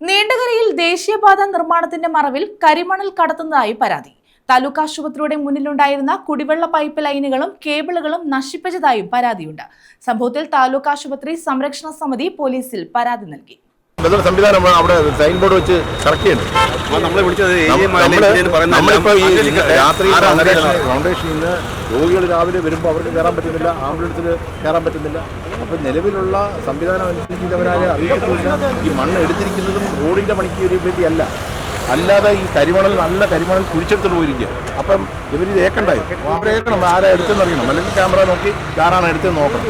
നീണ്ടകരയിൽ ദേശീയപാത നിർമ്മാണത്തിന്റെ മറവിൽ കരിമണൽ കടത്തുന്നതായി പരാതി. താലൂക്ക് ആശുപത്രിയുടെ മുന്നിലുണ്ടായിരുന്ന കുടിവെള്ള പൈപ്പ് ലൈനുകളും കേബിളുകളും നശിപ്പിച്ചതായും പരാതിയുണ്ട്. സംഭവത്തിൽ താലൂക്ക് ആശുപത്രി സംരക്ഷണ സമിതി പോലീസിൽ പരാതി നൽകി. ബദൽ സംവിധാനം അവിടെ സൈൻ ബോർഡ് വെച്ച് കറക്റ്റ് ചെയ്യുന്നത്. ഈ രാത്രി ഫൗണ്ടേഷനിൽ നിന്ന് രോഗികൾ രാവിലെ വരുമ്പോൾ അവർക്ക് കയറാൻ പറ്റുന്നില്ല ആംബുലൻസിൽ കയറാൻ പറ്റുന്നില്ല. അപ്പം നിലവിലുള്ള സംവിധാനം അനുസരിച്ച് അവരാരെ അറിയിച്ചിട്ടില്ല ഈ മണ്ണ് എടുത്തിരിക്കുന്നതും റോഡിന്റെ പണിക്ക് ഒരു വേണ്ടിയല്ല അല്ലാതെ ഈ കരിമണൽ നല്ല കരിമണൽ കുഴിച്ചെടുത്തിട്ട് പോയിരിക്കുക. അപ്പം ഇവരിത് ഏക്കണ്ടായി? അവർ ഏക്കണം. ആരാ എടുത്തെന്നറിയണം അല്ലെങ്കിൽ ക്യാമറ നോക്കി ആരാണ് എടുത്തെന്ന് നോക്കണം.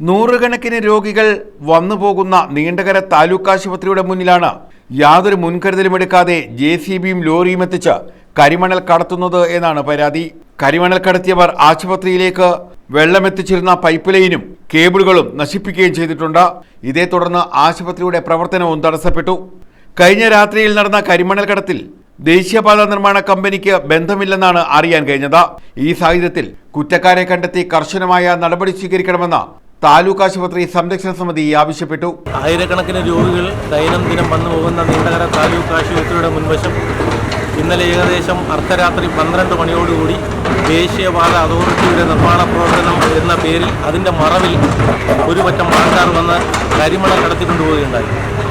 നൂറുകണക്കിന് രോഗികൾ വന്നു പോകുന്ന നീണ്ടകര താലൂക്ക് ആശുപത്രിയുടെ മുന്നിലാണ് യാതൊരു മുൻകരുതലും എടുക്കാതെ ജെ സി ബിയും ലോറിയും എത്തിച്ച് കരിമണൽ കടത്തുന്നത് എന്നാണ് പരാതി. കരിമണൽ കടത്തിയവർ ആശുപത്രിയിലേക്ക് വെള്ളമെത്തിച്ചിരുന്ന പൈപ്പ് ലൈനും കേബിളുകളും നശിപ്പിക്കുകയും ചെയ്തിട്ടുണ്ട്. ഇതേ തുടർന്ന് ആശുപത്രിയുടെ പ്രവർത്തനവും തടസ്സപ്പെട്ടു. കഴിഞ്ഞ രാത്രിയിൽ നടന്ന കരിമണൽ കടത്തിൽ ദേശീയപാത നിർമ്മാണ കമ്പനിക്ക് ബന്ധമില്ലെന്നാണ് അറിയാൻ കഴിഞ്ഞത്. ഈ സാഹചര്യത്തിൽ കുറ്റക്കാരെ കണ്ടെത്തി കർശനമായ നടപടി സ്വീകരിക്കണമെന്ന് താലൂക്ക് ആശുപത്രി സംരക്ഷണ സമിതി ആവശ്യപ്പെട്ടു. ആയിരക്കണക്കിന് രോഗികൾ ദൈനംദിനം വന്നു പോകുന്ന നീണ്ടകര താലൂക്ക് ആശുപത്രിയുടെ മുൻവശം ഇന്നലെ ഏകദേശം അർദ്ധരാത്രി പന്ത്രണ്ട് മണിയോടുകൂടി ദേശീയപാത അതോറിറ്റിയുടെ നിർമ്മാണ പ്രവർത്തനം എന്ന പേരിൽ അതിന്റെ മറവിൽ ഒരു പറ്റം ആൾക്കാർ വന്ന് കരിമണ കടത്തിക്കൊണ്ടുപോവുകയുണ്ടായി.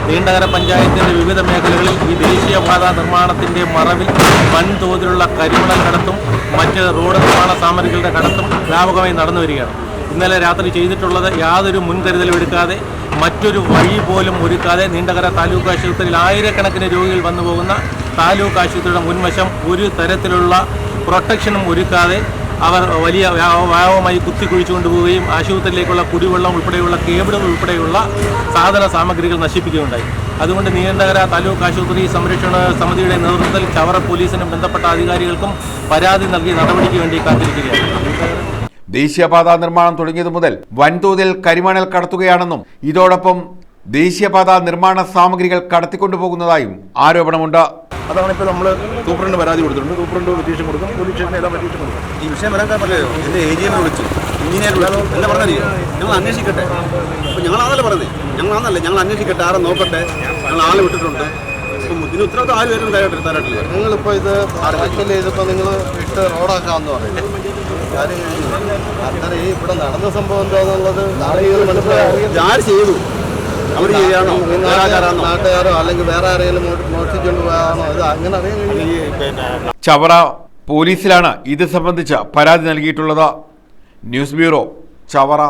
നീണ്ടകര പഞ്ചായത്തിന്റെ വിവിധ മേഖലകളിൽ ഈ ദേശീയപാത നിർമ്മാണത്തിന്റെ മറവിൽ വൻതോതിലുള്ള കരിമണ കടത്തും മറ്റ് റോഡ് നിർമ്മാണ സാമഗ്രികളുടെ കടത്തും വ്യാപകമായി നടന്നു വരികയാണ്. ഇന്നലെ രാത്രി ചെയ്തിട്ടുള്ളത് യാതൊരു മുൻകരുതലും എടുക്കാതെ മറ്റൊരു വഴി പോലും ഒരുക്കാതെ നീണ്ടകര താലൂക്ക് ആശുപത്രിയിൽ ആയിരക്കണക്കിന് രോഗികൾ വന്നു പോകുന്ന താലൂക്ക് ആശുപത്രിയുടെ മുൻവശം ഒരു തരത്തിലുള്ള പ്രൊട്ടക്ഷനും ഒരുക്കാതെ അവർ വലിയ വ്യാ- കുത്തി കുഴിച്ചുകൊണ്ട് പോവുകയും ആശുപത്രിയിലേക്കുള്ള കുടിവെള്ളം ഉൾപ്പെടെയുള്ള കേബിളുകൾ ഉൾപ്പെടെയുള്ള സാധന സാമഗ്രികൾ നശിപ്പിക്കുകയുണ്ടായി. അതുകൊണ്ട് നീണ്ടകര താലൂക്ക് ആശുപത്രി സംരക്ഷണ സമിതിയുടെ നേതൃത്വത്തിൽ ചവറ പോലീസിനും ബന്ധപ്പെട്ട അധികാരികൾക്കും പരാതി നൽകി നടപടിക്ക് വേണ്ടി കാത്തിരിക്കുകയാണ്. ദേശീയപാത നിർമ്മാണം തുടങ്ങിയതു മുതൽ വൻതോതിൽ കരിമണൽ കടത്തുകയാണെന്നും ഇതോടൊപ്പം ദേശീയപാത നിർമ്മാണ സാമഗ്രികൾ കടത്തിക്കൊണ്ടുപോകുന്നതായും ആരോപണമുണ്ട്. അതാണ് ഇപ്പോൾ നമ്മൾ സൂപ്രണ്ട് പരാതി കൊടുത്തിട്ടുണ്ട്. സൂപ്രണ്ട് പെറ്റീഷൻ കൊടുക്കും പോലീസ് സ്റ്റേഷനിൽ ഏതാ പെറ്റീഷൻ കൊടുക്കും. ഈ വിഷയം വരാൻ അറിയോ എന്റെ ഏജിയെ വിളിച്ചു വിളിച്ചു എന്താ പറഞ്ഞറിയോ ഞങ്ങൾ അന്വേഷിക്കട്ടെ. അപ്പോൾ ഞങ്ങളാണല്ലോ പറഞ്ഞത്? ഞങ്ങളാണല്ലേ ഞങ്ങൾ അന്വേഷിക്കട്ടെ ആരെ നോക്കട്ടെ. ഞങ്ങൾ ആളെ വിട്ടിട്ടുണ്ട്. ഇതിന് ഉത്തരവാദിത്വം ആര് വരും തയ്യാറായിട്ടില്ല നിങ്ങളിപ്പോൾ ഇത് ചെയ്തപ്പോൾ നിങ്ങൾ ഇട്ട് റോഡാക്കാമെന്ന് പറയുന്നത് കാര്യം അന്നേരം ഈ ഇവിടെ നടന്ന സംഭവം എന്താണെന്നുള്ളത് മനസ്സിലായി ഇത് ആര് ചെയ്തു? അവർ ചെയ്യാണോ നാട്ടുകാരോ അല്ലെങ്കിൽ വേറെ ആരെങ്കിലും മോഷ്ടിച്ചുകൊണ്ട് പോയാണോ ഇത് അങ്ങനെ അറിയാൻ കഴിയും ചവറ പോലീസിലാണ് ഇത് സംബന്ധിച്ച് പരാതി നൽകിയിട്ടുള്ളത്. News bureau Chavara.